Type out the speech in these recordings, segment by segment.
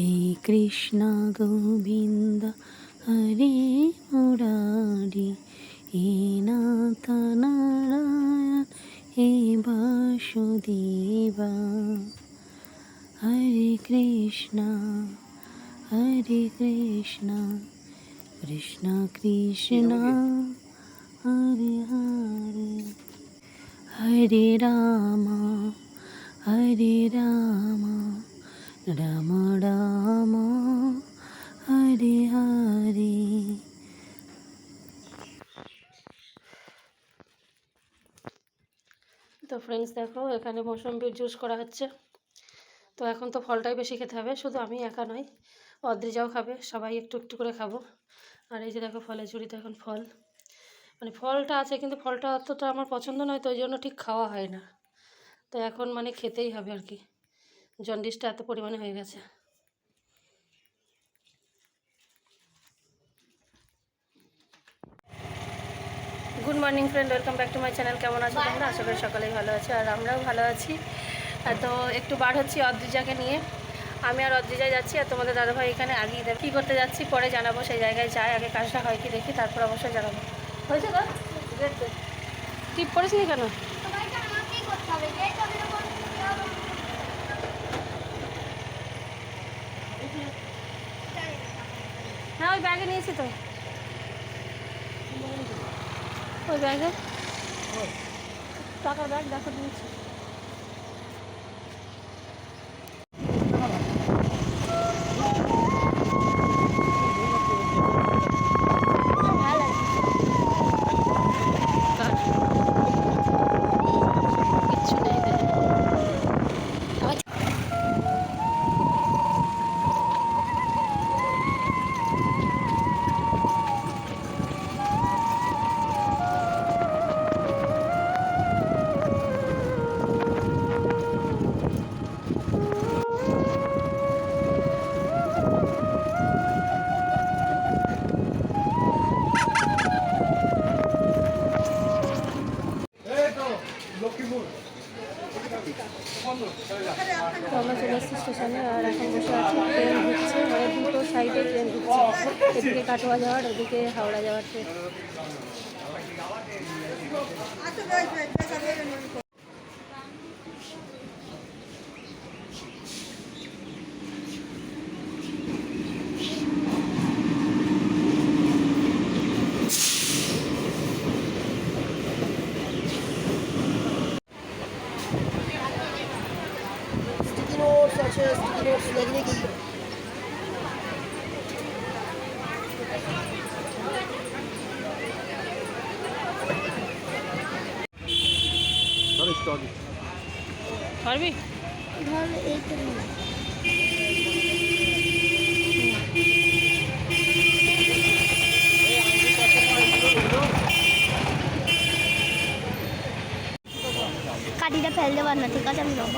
হে কৃষ্ণ গোবিন্দ, হরে মুরারি। হে নাথ নারায়ণ, হে বাসুদেবা। হরে কৃষ্ণ হরে কৃষ্ণ। কৃষ্ণ কৃষ্ণ, হরে হরে। হরে রাম হরে রাম। রাম রাম, হরে হরে। তো ফ্রেন্ডস দেখো, এখানে মৌসম্বির জুস করা হচ্ছে। তো এখন তো ফলটাই বেশি খেতে হবে, শুধু আমি একা নয় অদ্রিজাও খাবে, সবাই একটু একটু করে খাব। আর এই যে দেখো, ফলের ঝুড়িতে এখন ফল। মানে ফলটা আছে, কিন্তু ফলটা অতটা আমার পছন্দ নয়, তো ওই জন্য ঠিক খাওয়া হয় না। তো এখন মানে খেতেই হবে আর কি। জন্ডিসটা এত পরিমাণে হয়ে গেছে। Good morning friend welcome back to my channel কেমন আছো তোমরা? আশা করি সকালেই ভালো আছো আর আমরাও ভালো আছি। আর তো একটু বার হচ্ছি অদ্রিজাকে নিয়ে। আমি আর অদ্রিজায় যাচ্ছি আর তোমাদের দাদাভাই এখানে আগিয়ে দেবে। কী করতে যাচ্ছি পরে জানাব সেই জায়গায় যাই আগে কাজটা হয় কি দেখি তারপর অবশ্যই জানাব। হয়েছে তো? টিপ করিস নি কেন সবাইকে আমাকেই করতে হবে যে ছবির উপর হ্যাঁ ওই ব্যাগে নিয়েছি তো। ওই ব্যাগে। টাকার ব্যাগ দেখো দিয়েছি। কাটোয়া যাওয়ার ওদিকে হাওড়া যাওয়ার ট্রেন স্টিকি নোটস আছে স্টিকি নোটস দেখলে কি পারবি? কাটিটা ফেলতে দেবার না ঠিক আছে আমি নেব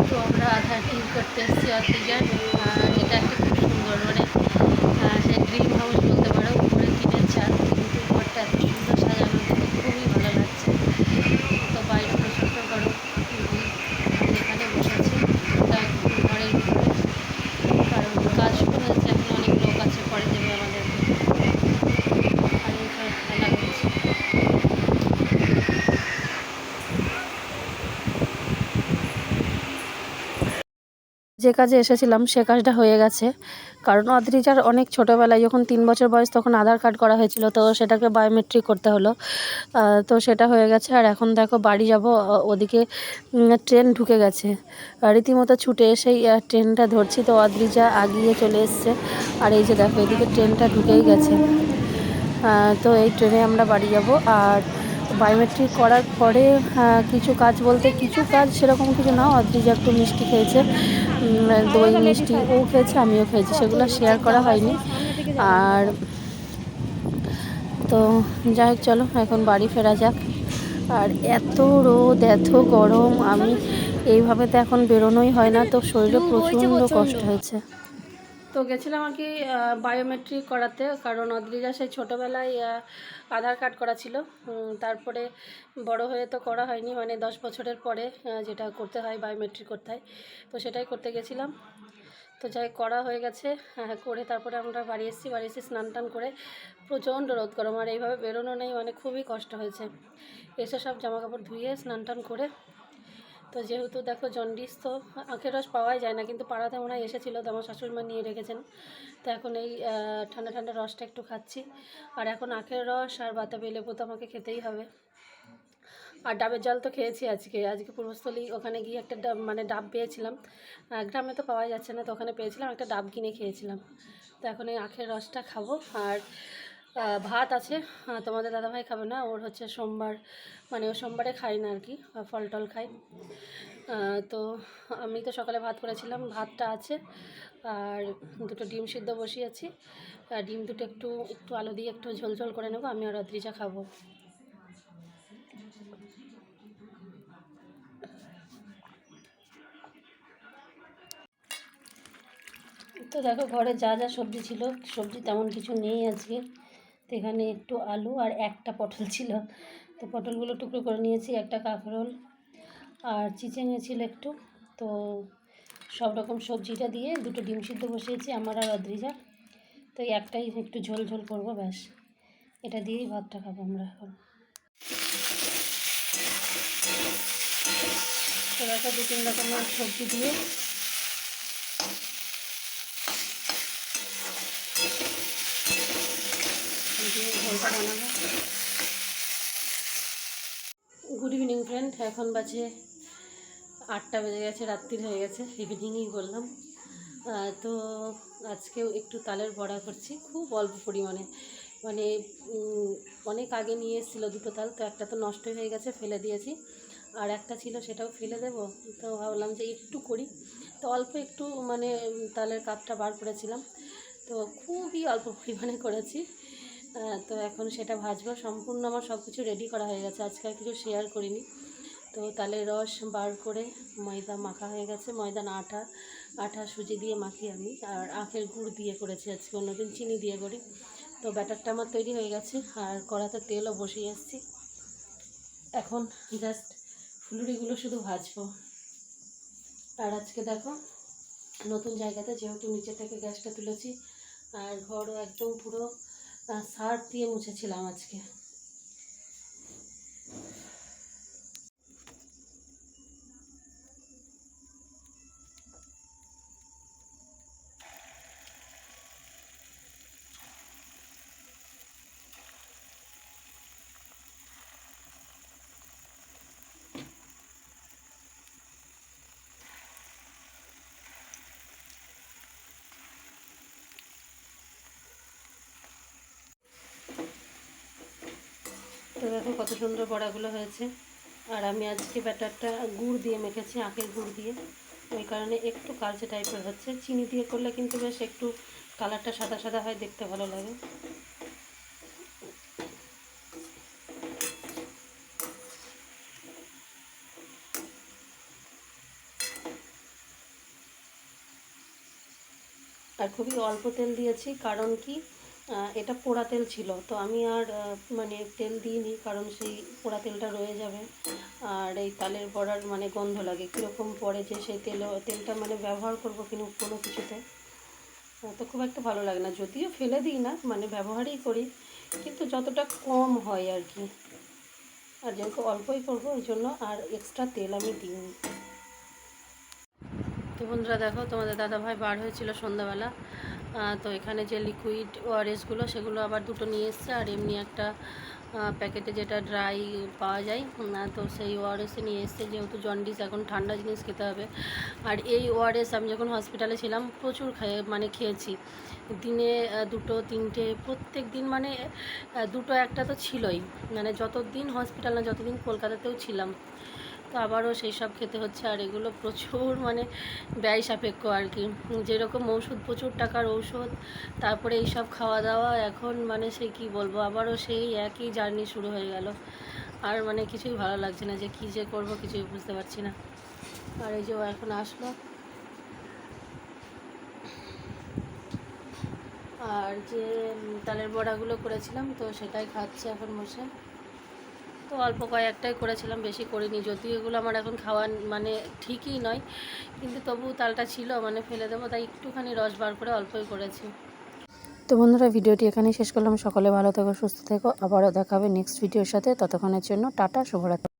তো আমরা আধার টিম করতে এসেছি অদ্রিজার আর এটা একটা খুব সুন্দর মানে আহ, সে ড্রিম হাউস বলতে পারো উপরে টিনের ছাদ কিন্তু ঘরটা এত সুন্দর সাজানো দেখে খুবই ভালো লাগছে তো বাইরে প্রচণ্ড গরম উম, এখানে বসেছি তাই একটু ঘরের ভিতরে কারণ কাজ শুরু হয়েছে এখন অনেক লোক আছে পরে দেবে আমাদেরকে আর এখানে খেলা হচ্ছে যে কাজে এসেছিলাম সে কাজটা হয়ে গেছে। কারণ অদ্রিজার অনেক ছোটোবেলায় যখন তিন বছর বয়স তখন আধার কার্ড করা হয়েছিল, তো সেটাকে বায়োমেট্রিক করতে হলো। তো সেটা হয়ে গেছে আর এখন দেখো বাড়ি যাব ওদিকে ট্রেন ঢুকে গেছে। রীতিমতো ছুটে এসেই ট্রেনটা ধরছি, তো অদ্রিজা আগিয়ে চলে এসছে। আর এই যে দেখো এদিকে ট্রেনটা ঢুকেই গেছে। তো এই ট্রেনে আমরা বাড়ি যাব। আর বায়োমেট্রিক করার পরে কিছু কাজ বলতে কিছু কাজ সেরকম কিছু না অদ্রিজা একটু মিষ্টি খেয়েছে দই মিষ্টি, ও খেয়েছে, আমিও খেয়েছি, সেগুলো শেয়ার করা হয়নি। আর তো যাই হোক, চলো, এখন বাড়ি ফেরা যাক। আর এত রোদ, এত গরম, আমি এইভাবে তো এখন বেরোনোই হয় না, তো শরীরে প্রচণ্ড কষ্ট হয়েছে। তো গেছিলাম আর কি বায়োমেট্রিক করাতে, কারণ অদ্রিজা সেই ছোটোবেলায় আধার কার্ড করা ছিল। তারপরে বড় হয়ে তো করা হয়নি মানে দশ বছরের পরে যেটা করতে হয় বায়োমেট্রিক করতে হয়। তো সেটাই করতে গেছিলাম। তো যাই করা হয়ে গেছে হ্যাঁ করে তারপরে আমরা বাড়ি এসেছি, বাড়ি এসে স্নান টান করে প্রচণ্ড রোদ গরম, আর এইভাবে বেরোনো নেই মানে খুবই কষ্ট হয়েছে। এসে সব জামা কাপড় ধুয়ে, স্নান টান করে তো যেহেতু দেখো জন্ডিস, তো আখের রস পাওয়াই যায় না, কিন্তু পাড়াতে মনে হয় এসেছিল, তো আমার শাশুড়ি মা নিয়ে রেখেছেন। তো এখন এই ঠান্ডা ঠান্ডা রসটা একটু খাচ্ছি। আর এখন আখের রস আর বাতাবি লেবু তো আমাকে খেতেই হবে। আর ডাবের জল তো খেয়েছি আজকে আজকে পূর্বস্থলী ওখানে গিয়ে একটা ডাব মানে ডাব পেয়েছিলাম। গ্রামে তো পাওয়া যাচ্ছে না, তো ওখানে পেয়েছিলাম, একটা ডাব কিনে খেয়েছিলাম। তো এখন এই আখের রসটা খাব। আর ভাত আছে। তোমাদের দাদাভাই খাবে না? ওর হচ্ছে সোমবার মানে ও সোমবারে খাই না আর কি ফল টল আহ, তো আমি তো সকালে ভাত করেছিলাম ভাতটা আছে আর দুটো ডিম সিদ্ধ বসিয়েছি ডিম দুটো একটু একটু আলু দিয়ে একটু ঝোল ঝোল করে নেব আমি আর অদ্রিজা খাব। তো দেখো ঘরে যা যা সবজি ছিল সবজি তেমন কিছু নেই আজকে। তো এখানে একটু আলু আর একটা পটল ছিল। তো পটলগুলো টুকরো করে নিয়েছি, একটা কাঁকরোল আর চিচেঙে ছিল একটু। তো সব রকম সবজিটা দিয়ে দুটো ডিম সিদ্ধ বসিয়েছি, আমার আর অদ্রিজা তো এই একটাই একটু ঝোল ঝোল করব, ব্যাস। এটা দিয়েই ভাতটা খাব আমরা এখন। দু তিন রকমের সবজি দিয়ে। গুড ইভিনিং ফ্রেন্ড, এখন বাজে আটটা বেজে গেছে, রাত্রির হয়ে গেছে, ইভিনিংই বললাম। তো আজকেও একটু তালের বড়া করছি, খুব অল্প পরিমাণে। মানে অনেক আগে নিয়ে এসেছিল দুটো তাল, তো একটা তো নষ্ট হয়ে গেছে, ফেলে দিয়েছি। আর একটা ছিল, সেটাও ফেলে দেবো। তো ভাবলাম যে একটু করি। তো অল্প একটু মানে তালের কাপটা বার করেছিলাম। তো খুবই অল্প পরিমাণে করেছি। তো এখন সেটা ভাজবো। সম্পূর্ণ আমার সব কিছু রেডি করা হয়ে গেছে। আজকে কিছু শেয়ার করিনি। তো তালের রস বার করে ময়দা মাখা হয়ে গেছে। ময়দা না আটা আটা, সুজি দিয়ে মাখি আমি। আর আখের গুড় দিয়ে করেছি আজকে, অন্যদিন চিনি দিয়ে করি। তো ব্যাটারটা আমার তৈরি হয়ে গেছে। আর কড়াতে তেলও বসিয়ে এসেছি এখন জাস্ট ফুলুরিগুলো শুধু ভাজবো। আর আজকে দেখো, নতুন জায়গাতে যেহেতু নিচে থেকে গ্যাসটা তুলেছি, আর ঘরও একদম পুরো সার্ফ দিয়ে মুছেছিলাম আজকে তো দেখো কত সুন্দর বড়াগুলো হয়েছে। আর আমি আজকে ব্যাটারটা গুড় দিয়ে মেখেছি আখের গুড় দিয়ে। ওই কারণে একটু কালচে টাইপের হচ্ছে। চিনি দিয়ে করলে কিন্তু বেশ একটু কালারটা সাদা সাদা হয়, দেখতে ভালো লাগে। আর খুবই অল্প তেল দিয়েছি, কারণ কি এটা পোড়া তেল ছিল। তো আমি আর মানে তেল দিইনি, কারণ সেই পোড়া তেলটা রয়ে যাবে। আর এই তালের বড়ার মানে গন্ধ লাগে। কীরকম পরে যে সেই তেল, তেলটা মানে ব্যবহার করব কিনা কোনো কিছুতে। তো খুব একটা ভালো লাগে না। যদিও ফেলে দিই না মানে ব্যবহারই করি, কিন্তু যতটা কম হয় আর কি। আর যেহেতু অল্পই করব, ওই জন্য আর এক্সট্রা তেল আমি দিইনি। তো বন্ধুরা দেখো, তোমাদের দাদা ভাই বার হয়েছিল সন্ধ্যাবেলা। তো এখানে যে লিকুইড ওআরএসগুলো সেগুলো আবার দুটো নিয়ে এসছে। আর এমনি একটা প্যাকেটে যেটা ড্রাই পাওয়া যায় তো সেই ওআরএসে নিয়ে এসছে। যেহেতু জন্ডিস এখন ঠান্ডা জিনিস খেতে হবে। আর এই ওআরএস আমি যখন হসপিটালে ছিলাম, প্রচুর খেয়ে মানে খেয়েছি। দিনে দুটো, তিনটে, প্রত্যেক দিন মানে দুটো একটা তো ছিলই। মানে যতদিন হসপিটাল না, যতদিন কলকাতাতেও ছিলাম তো আবারও সেই সব খেতে হচ্ছে, আর এগুলো প্রচুর মানে ব্যয় সাপেক্ষ আর কি। যেরকম ওষুধ প্রচুর টাকার ঔষধ, তারপরে এই সব খাওয়া দাওয়া, এখন মানে সে কি বলব, আবারও সেই একই জার্নি শুরু হয়ে গেল। আর মানে কিছুই ভালো লাগছে না যে কী যে করব কিছুই বুঝতে পারছি না। আর এই যে এখন আসলো। আর যে তালের বড়াগুলো করেছিলাম, তো সেটাই খাচ্ছে এখন বসে। তো অল্প কয়েকটাই করেছিলাম, বেশি করিনি। যদিও এগুলো আমার এখন খাওয়া মানে ঠিকই নয়, কিন্তু তবু তালটা ছিল মানে ফেলে দেবো, তাই একটুখানি রস বার করে অল্পই করেছি। তো বন্ধুরা, ভিডিওটি এখানেই শেষ করলাম। সকলে ভালো থেকো, সুস্থ থেকো। আবারও দেখাবে নেক্সট ভিডিওর সাথে। ততক্ষণের জন্য টাটা, শুভরাত্রি।